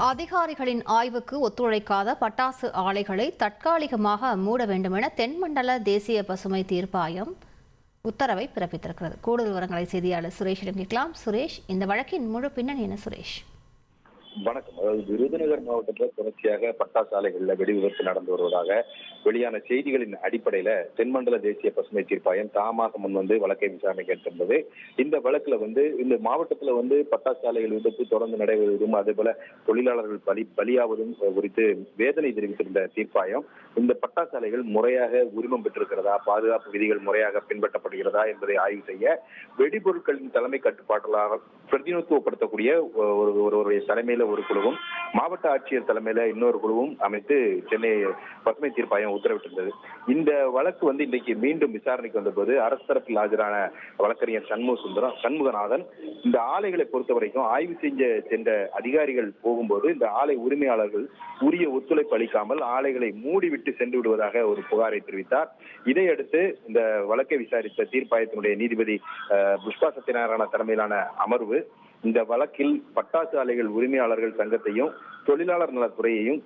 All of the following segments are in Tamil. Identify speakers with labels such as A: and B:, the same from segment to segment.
A: அதிகாரிகளின் ஆய்வுக்கு ஒத்துழைக்காத பட்டாசு ஆலைகளை தற்காலிகமாக மூட வேண்டுமென தென்மண்டல தேசிய பசுமை தீர்ப்பாயம் உத்தரவை பிறப்பித்திருக்கிறது. கூடுதல் விவரங்களை செய்தியாளர் சுரேஷிடம் கேட்கலாம். சுரேஷ் இந்த வழக்கின் முழு பின்னணி என சுரேஷ்?
B: வணக்கம். அதாவது விருதுநகர் மாவட்டத்தில் தொடர்ச்சியாக பட்டாசாலைகளில் வெடி விபத்து நடந்து வருவதாக வெளியான செய்திகளின் அடிப்படையில தென்மண்டல தேசிய பசுமை தீர்ப்பாயம் தாமாக முன் வந்து வழக்கை விசாரணைக்கு எடுத்திருந்தது இந்த வழக்குல வந்து இந்த மாவட்டத்துல வந்து பட்டாசாலைகள் விபத்து தொடர்ந்து நடைபெறுவதும் அதே போல தொழிலாளர்கள் பலி பலியாவதும் குறித்து வேதனை தெரிவித்திருந்த தீர்ப்பாயம் இந்த பட்டாசாலைகள் முறையாக உரிமம் பெற்றிருக்கிறதா பாதுகாப்பு விதிகள் முறையாக பின்பற்றப்படுகிறதா என்பதை ஆய்வு செய்ய வெடிபொருட்களின் தலைமை கட்டுப்பாட்டலாக பிரதிநிதித்துவப்படுத்தக்கூடிய ஒரு ஒருவருடைய தலைமையில் தலைமையில ஒரு குழுவும் மாவட்ட ஆட்சியர் தலைமையில இன்னொரு குழுவும் அமைத்து சென்னை பசுமை தீர்ப்பாயம் உத்தரவிட்டிருந்தது. இந்த வழக்கு வந்து இன்னைக்கு மீண்டும் விசாரணைக்கு வந்தபோது அரசு தரப்பில் ஆஜரான வழக்கறிஞர் சண்முக சுந்தரம் சண்முகநாதன் இந்த ஆலைகளை பொறுத்த வரைக்கும் ஆய்வு செஞ்ச சென்ற அதிகாரிகள் போகும்போது இந்த ஆலை உரிமையாளர்கள் உரிய ஒத்துழைப்பு அளிக்காமல் ஆலைகளை மூடிவிட்டு சென்று விடுவதாக ஒரு புகாரை தெரிவித்தார். இதையடுத்து இந்த வழக்கை விசாரித்த தீர்ப்பாயத்தினுடைய நீதிபதி புஷ்பா சத்யநாராயண தலைமையிலான அமர்வு இந்த வழக்கில் பட்டாசு ஆலைகள் உரிமையாளர்கள் சங்கத்தையும் தொழிலாளர் நலத்துறையையும்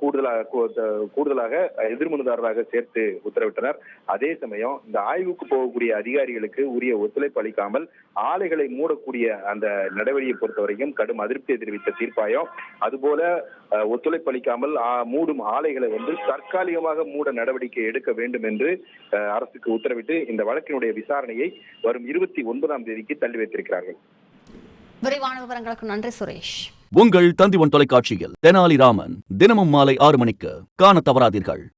B: கூடுதலாக கூடுதலாக எதிர்மனுதாரராக சேர்த்து உத்தரவிட்டனர். அதே சமயம் இந்த ஆய்வுக்கு போகக்கூடிய அதிகாரிகளுக்கு உரிய ஒத்துழைப்பு அளிக்காமல் ஆலைகளை மூடக்கூடிய அந்த நடவடிக்கையை பொறுத்தவரைக்கும் கடும் அதிருப்தியை தெரிவித்த தீர்ப்பாயம். அதுபோல ஒத்துழைப்பு அளிக்காமல் மூடும் ஆலைகளை வந்து தற்காலிகமாக மூட நடவடிக்கை எடுக்க வேண்டும் என்று அரசுக்கு உத்தரவிட்டு இந்த வழக்கினுடைய விசாரணையை வரும் இருபத்தி ஒன்பதாம் தேதிக்கு தள்ளி வைத்திருக்கிறார்கள்.
A: விரிவான விவரங்களுக்கு நன்றி சுரேஷ்.
C: உங்கள் தந்திவன் தொலைக்காட்சியில் தெனாலிராமன் தினமும் மாலை ஆறு மணிக்கு காணத் தவறாதீர்கள்.